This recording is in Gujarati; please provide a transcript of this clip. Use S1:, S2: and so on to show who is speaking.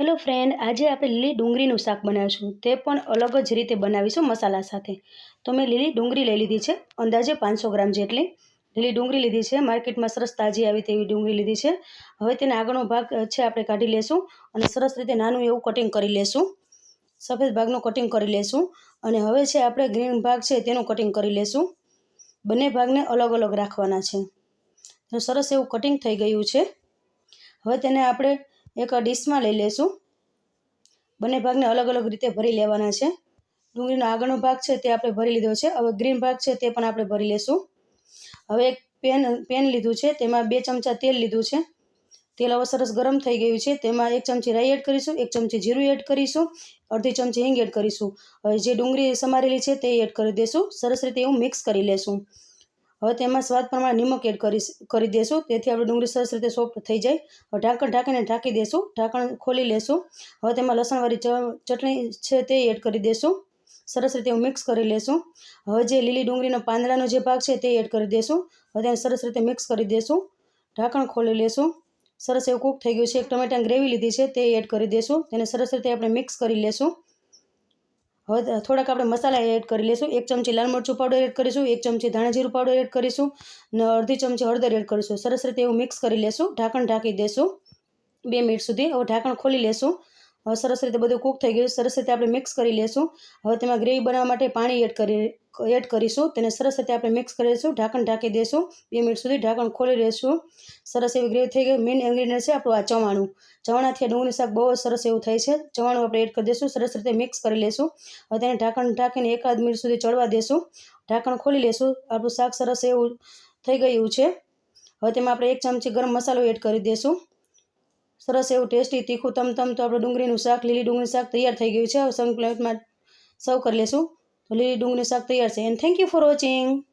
S1: હેલો ફ્રેન્ડ આજે આપણે લીલી ડુંગળીનું શાક બનાવીશું. તે પણ અલગ જ રીતે બનાવીશું મસાલા સાથે. તો મેં લીલી ડુંગળી લઈ લીધી છે, અંદાજે પાંચસો ગ્રામ જેટલી. લીલી ડુંગળી લીધી છે, માર્કેટમાં સરસ તાજી આવી તેવી ડુંગળી લીધી છે. હવે તેના આગળનો ભાગ છે, આપણે કાઢી લેશું અને સરસ રીતે નાનું એવું કટિંગ કરી લેશું. સફેદ ભાગનું કટિંગ કરી લેશું અને હવે છે, આપણે ગ્રીન ભાગ છે, તેનું કટિંગ કરી લેશું. બંને ભાગને અલગ અલગ રાખવાના છે. સરસ એવું કટિંગ થઈ ગયું છે. હવે તેને આપણે એક ડીશમાં લઈ લેશું. બંને ભાગને અલગ અલગ રીતે ભરી લેવાના છે. ડુંગળીનો આગળનો ભાગ છે તે આપણે ભરી લીધો છે. હવે ગ્રીન ભાગ છે તે પણ આપણે ભરી લેશું. હવે એક પેન પેન લીધું છે. તેમાં બે ચમચા તેલ લીધું છે. તેલ હવે સરસ ગરમ થઈ ગયું છે. તેમાં એક ચમચી રાઈ એડ કરીશું, એક ચમચી જીરું એડ કરીશું, અડધી ચમચી હિંગ એડ કરીશું. હવે જે ડુંગળી સમારેલી છે તે એડ કરી દઈશું સરસ રીતે એવું મિક્સ કરી લેશું. હવે તેમાં સ્વાદ પ્રમાણે નિમક એડ કરી કરી દેશું. તેથી આપણે ડુંગળી સરસ રીતે સોફ્ટ થઈ જાય. હવે ઢાંકણ ઢાંકીને ઢાંકી દેશું. ઢાંકણ ખોલી લેશું. હવે તેમાં લસણવાળી ચટણી છે તે એડ કરી દેશું. સરસ રીતે મિક્સ કરી લેશું. હવે જે લીલી ડુંગળીનો પાંદડાનો જે ભાગ છે તે એડ કરી દેશું. હવે તેને સરસ રીતે મિક્સ કરી દેશું. ઢાંકણ ખોલી લેશું. સરસ એવું કૂક થઈ ગયું છે. એક ટમેટાની ગ્રેવી લીધી છે તે એડ કરી દેશું. તેને સરસ રીતે આપણે મિક્સ કરી લેશું. હવે થોડાક આપણે મસાલા એડ કરી લઈશું. એક ચમચી લાલ મરચું પાવડર એડ કરીશું, એક ચમચી ધાણા જીરું પાવડર એડ કરીશું અને અડધી ચમચી હળદર એડ કરીશું. સરસ રીતે એવું મિક્સ કરી લેશું. ઢાંકણ ઢાંકી દેશું બે મિનિટ સુધી. હવે ઢાંકણ ખોલી લેશું. હવે સરસ રીતે બધું કૂક થઈ ગયું. સરસ રીતે આપણે મિક્સ કરી લેશું. હવે તેમાં ગ્રેવી બનાવવા માટે પાણી એડ કરી એડ કરીશું. તેને સરસ રીતે આપણે મિક્સ કરી લઈશું ઢાંકણ ઢાંકી દઈશું બે મિનિટ સુધી ઢાંકણ ખોલી લઈશું સરસ એવી ગ્રેવી થઈ ગઈ. મેઇન ઇન્ગ્રીડિયન્ટ છે આપણું આ ચવાણું. ચવાણાથી ડુંગળી શાક બહુ સરસ એવું થાય છે. ચવાણું આપણે એડ કરી દઈશું સરસ રીતે મિક્સ કરી લઈશું હવે તેને ઢાંકણ ઢાંકીને એકાદ મિનિટ સુધી ચડવા દેશું. ઢાંકણ ખોલી લઈશું આપણું શાક સરસ એવું થઈ ગયું છે. હવે તેમાં આપણે એક ચમચી ગરમ મસાલો એડ કરી દઈશું સરસ એવું ટેસ્ટી તીખું તમ તમ તો આપણે ડુંગળીનું શાક, લીલી ડુંગળીનું શાક તૈયાર થઈ ગયું છે. હવે સર્વ સર્વ કરી લેશું. તો લીલી ડુંગળી શાક તૈયાર છે. And thank you for watching